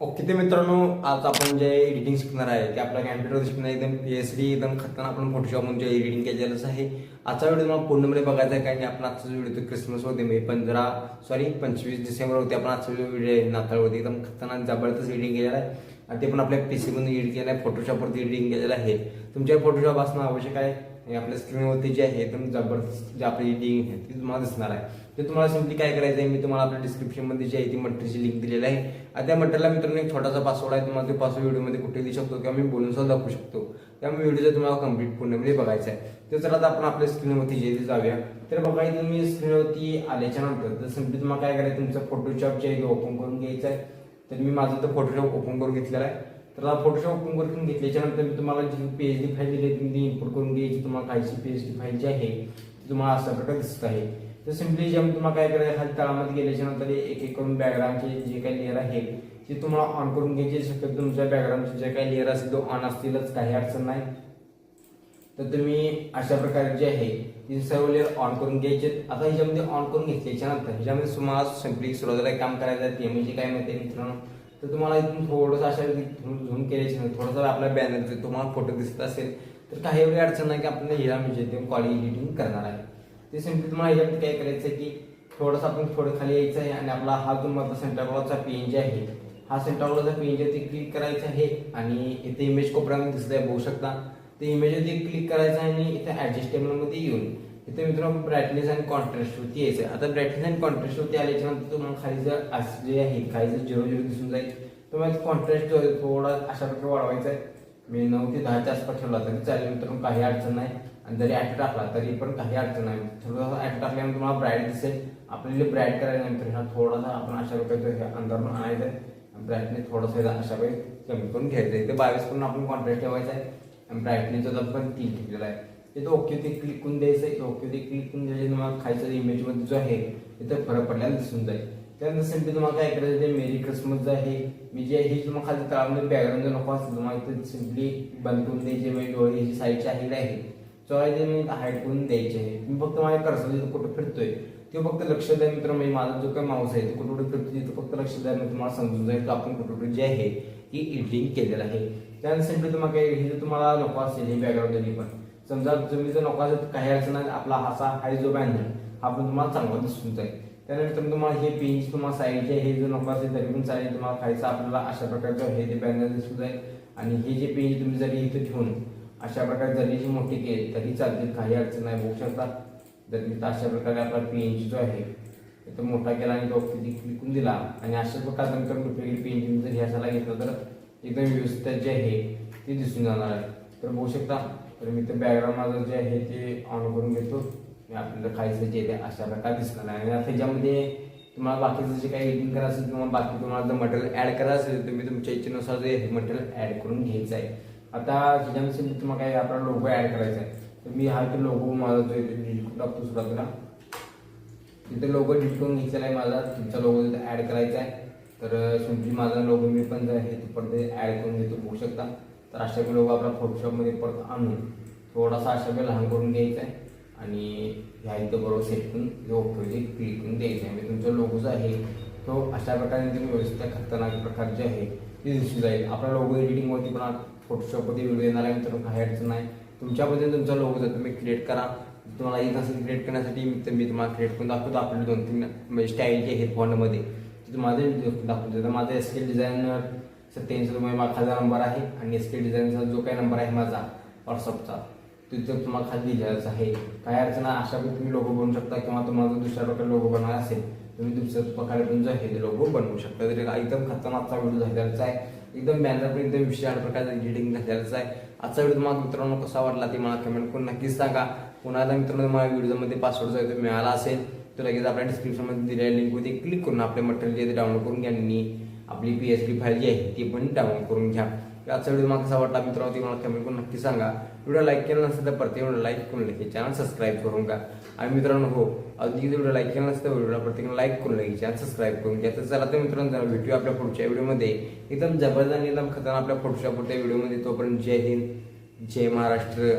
Okay ते मित्रांनो आज आपण जे एडिटिंग शिकणार आहे ते आपल्या कॅम्प्युटर शिकणार एकदम पी एच डी एकदम खतरनाक आपण फोटोशॉपमध्ये जे एडिटिंग केलेलंच आहे. आजचा व्हिडिओ तुम्हाला पूर्णमध्ये बघायचा आहे कारण की आपण आजचा व्हिडिओ तो क्रिसमस होते मे पंधरा सॉरी पंचवीस डिसेंबर होते आपण आजचा व्हिडिओ आहे नाताळवरती एकदम खतरनाक जबरदस्त एडिटिंग केलेला आहे. आणि ते पण आपल्या पी सीमधून एडिट केलं आहे फोटोशॉपवरती एडिटिंग केलेलं आहे. तुमच्या फोटोशॉप असणं आवश्यक आहे. आणि आपल्या स्क्रीनवरती जे आहे एकदम जबरदस्त जे आपली एडिटिंग आहे ती तुम्हाला दिसणार आहे. तर तुम्हाला सिम्पली काय करायचं आहे मी तुम्हाला आपल्या डिस्क्रिप्शनमध्ये जी आहे ती मटेरियलची लिंक दिलेली आहे. आणि त्या मटेरियलला मित्रांनो एक छोटासा पासवर्ड आहे तुम्हाला ते पासवर्ड व्हिडिओमध्ये कुठे देऊ शकतो किंवा मी बोलून सुद्धा दाखवू शकतो. त्यामुळे व्हिडिओ तुम्हाला कंप्लीट पूर्णमध्ये बघायचा आहे. तर चला आता आपण आपल्या स्क्रीनवरती जे ते जाऊया. तर बघा इथे तुम्ही स्क्रीनवरती आल्याच्यानंतर तर सिम्पली तुम्हाला काय करायचं तुमचं फोटोशॉप जे आहे ओपन करून घ्यायचं आहे. तर मी माझं तर फोटोशॉप ओपन करून घेतलेला आहे. तर फोटोशॉप ओपन करून घेतल्याच्यानंतर मी तुम्हाला जी पी एच डी फाईल दिली आहे, तुम्ही ती इम्पोर्ट करून घ्यायची. तुम्हाला खायची पी एच डी फाईल जी आहे ती तुम्हाला अशा प्रकारे दिसत आहे. तर सिम्पली जेव्हा तुम्हाला काय करायचं खाली तळामध्ये गेल्याच्यानंतर एक एक करून बॅकग्राऊंडचे जे काही लेअर आहे ते तुम्हाला ऑन करून घ्यायचे. शक्यतो तुमच्या बॅकग्राऊंडचे जे काही लेअर असतील तो ऑन असतीलच काही अडचण नाही. तर तुम्ही अशा प्रकारे जे आहे ते सर्व लेअर ऑन करून घ्यायचे. आता ह्याच्यामध्ये ऑन करून घेतल्याच्यानंतर ह्याच्यामध्ये तुम्हाला सिम्पली सुरुवातीला एक काम करायचं ते म्हणजे काय माहिती मित्रांनो? तर तुम्हाला इथून थोडंसं अशा झूम केल्याच्यानंतर थोडंसं आपल्या बॅनरचे तुम्हाला फोटो दिसत असेल तर काही एवढी अडचण नाही की आपण हिरा म्हणजे ते कॉली एडिटिंग करणार आहे. ते सिम्पली तुम्हाला ह्याच्यामध्ये काय करायचं आहे की थोडंसं आपण थोडं खाली यायचं आहे आणि आपला हा जो मधला सेंटरवरचा पेन जे आहे हा सेंटरवरचा पेन जे ते क्लिक करायचं आहे आणि इथे इमेज कोपऱ्यामध्ये दिसत आहे बघू शकता. ते इमेजवरती क्लिक करायचं आहे आणि इथे ऍडजस्टेबलमध्ये येऊन इथे मित्रांनो ब्राईटनेस आणि कॉन्ट्रास्ट वरती यायचं आहे. आता ब्राईटनेस आणि कॉन्ट्रास्ट वरती आल्याच्यानंतर तुम्हाला खाली जर असं जे आहे खाली जर झिरो झिरो दिसून जाईल तुम्हाला कॉन्ट्रास्ट जो थोडा अशा प्रकारे वाढवायचा आहे मी नऊ ते दहाच्या आसपास ठेवला तरी चालेल मित्रांनो काही अडचण नाही. आणि जरी ॲट टाकला तरी पण काही अडचण नाही. थोडंसं ॲट टाकल्यामुळे तुम्हाला ब्राईट दिसेल. आपल्याला ब्राईट करायला हा थोडासा आपण अशा प्रकारे अंधारून आणायचा आहे. ब्राईटनेस थोडंसं अशा प्रकारे कमी करून घ्यायचं आहे. ते बावीस करून आपण कॉन्ट्रास्ट ठेवायचा आहे. आणि ब्राईटनेसचा पण तीन ठेवलेला आहे. तिथं ओके ते क्लिक करून द्यायचं आहे ओके ते क्लिक करून द्यायचं तुम्हाला खायचं इमेजमध्ये जो आहे तिथं फरक पडल्याला दिसून जाईल. त्यानंतर सिम्पली तुम्हाला काय करायचं ते मेरी क्रिसमस जे आहे मी जे हे तुम्हाला खाली तळामध्ये बॅकग्राऊंड जर नको असतो तुम्हाला इथं सिम्पली बंद करून द्यायचे म्हणजे डोळे जी साईडची आहे आहे जो आहे ते मी हाईट करून द्यायचे आहे. मी फक्त माझ्या कर्सर जिथं कुठं फिरतोय ते फक्त लक्ष द्या मित्र म्हणजे माझा जो काही माऊस आहे तो कुठं कुठे फिरतो तिथं फक्त लक्ष द्या मी तुम्हाला समजून जाईल तो आपण कुठं कुठे जे आहे ती एडिटिंग केलेलं आहे. त्यानंतर सिम्पली तुम्हाला काही हे जर तुम्हाला नको असेल हे बॅकग्राऊंड पण. समजा तुम्ही जर नको असेल तर काही अडचण आहे आपला हासा हा जो बॅनर हा पण तुम्हाला चांगला दिसून जाईल. त्यानंतर तुम्हाला हे पेज तुम्हाला साईडचे हे जर नको असेल तरी पण चालेल तुम्हाला खायचं आपल्याला अशा प्रकारचं हे ते बॅनर दिसून जाईल. आणि हे जे पेज तुम्ही जरी इथे ठेवून अशा प्रकारे जरी जी मोठी केली तरी चालतील काही अडचण नाही बघू शकता जर तिथं अशा प्रकारे आपला पेज जो आहे तो मोठा केला आणि तो विकून क्लिकून दिला आणि अशा प्रकारे नंतर वेगळी तुम्ही जर ह्याच्याला घेतलं तर एकदम व्यवस्थित जे आहे ते दिसून जाणार आहे. तर बघू शकता तर मी ते बॅकग्राऊंड माझं जे आहे ते ऑन करून घेतो. मी आपल्याला खायचं जे आहे अशा प्रकारे दिसणार आहे. आणि आता त्याच्यामध्ये तुम्हाला बाकीचं जे काही एडिटिंग करायचं असेल तुम्हाला बाकी तुम्हाला जर मटेरियल ॲड करायचं असेल तर तुम्ही तुमच्या इच्छेनुसार जे मटेरियल ॲड करून घ्यायचं आहे. आता त्याच्यामध्ये मी तुम्हाला काय आपला लोगो ॲड करायचा आहे तर मी हा तो लोगो माझा जो आहे टाकतो सुरुवातीला. तिथे लोगो डिलीट करून घ्यायचा आहे माझा तुमचा लोगो तिथे ॲड करायचा आहे. तर सिम्पली माझा लोगो मी पण जे आहे तो परत ॲड करून घेतो बघू शकता. तर अशा लोगो आपला फोटोशॉपमध्ये परत आणून थोडासा अशा वेळ लहान करून घ्यायचा आहे. आणि ह्या इथं बरोबर सेट करून जो ओके क्लिक करून द्यायचं आहे. म्हणजे तुमचा लोगो जो आहे तो अशा प्रकारे तुम्ही व्यवस्थित खतरनाक प्रकार जे आहे ते दिसून जाईल. आपला लोगो एडिटिंगवरती पण फोटोशॉपमध्ये व्हिडिओ येणार आहे तर काही अडचण नाही. तुमच्यामध्ये तुमचा लोगो जर तुम्ही क्रिएट करा तुम्हाला येत असेल क्रिएट करण्यासाठी मी मी तुम्हाला क्रिएट करून दाखवतो. आपले दोन तीन म्हणजे स्टाईल जे आहेत फॉन्टमध्ये तिथे माझे दाखवतो तर माझा एस के डिझायनर सत्याऐंशी रुपये माझा नंबर आहे आणि एस के डिझायनचा जो काही नंबर आहे माझा व्हॉट्सअपचा तिथं तुम्हाला खाली लिहायचं आहे. काय अडचण आहे, अशा पण तुम्ही लोगो बनवू शकता किंवा तुम्हाला दुसऱ्या प्रकारे लोगो बनवायचा असेल तुम्ही दुसऱ्या प्रकारे पण जो आहे ते लोगो बनवू शकता. तरी एकदम खतरनाकचा व्हिडिओ झालेलाच आहे एकदम बॅनर पण एकदम विशाल प्रकारचं एडिटिंग झालेलंच आहे. आजचा व्हिडिओ तुम्हाला मित्रांनो कसा वाटला ते मला कमेंट करून नक्कीच सांगा. पुन्हा मित्रांनो मला व्हिडिओमध्ये पासवर्ड जो आहे तो मिळाला असेल तर लगेच आपल्या डिस्क्रिप्शनमध्ये दिलेल्या लिंकवरती क्लिक करून आपले मटेरियल जे डाउनलोड करून घ्या आणि आपली पी एच डी फाईल जी आहे ती पण डाउनलोड करून घ्या. आजचा व्हिडिओ मला कसा वाटला मित्रांनो ती मला कमेंट करून नक्की सांगा. व्हिडिओ लाईक केला नसेल तर प्रत्येक व्हिडिओ लाईक करून लगेच चॅनल सबस्क्राईब करून घ्या. आणि मित्रांनो हो अगदी व्हिडिओ लाईक केला नसतं व्हिडिओला प्रत्येक लाईक करून लगेच चॅनल सबस्क्राईब करून घ्या. तर चला तर मित्रांनो जरा भेटूया आपल्या पुढच्या व्हिडिओमध्ये एकदम जबरदस्त आणि एकदम खतरनाक आपल्या फोटोशॉपच्या व्हिडिओमध्ये तोपर्यंत जय हिंद जय महाराष्ट्र.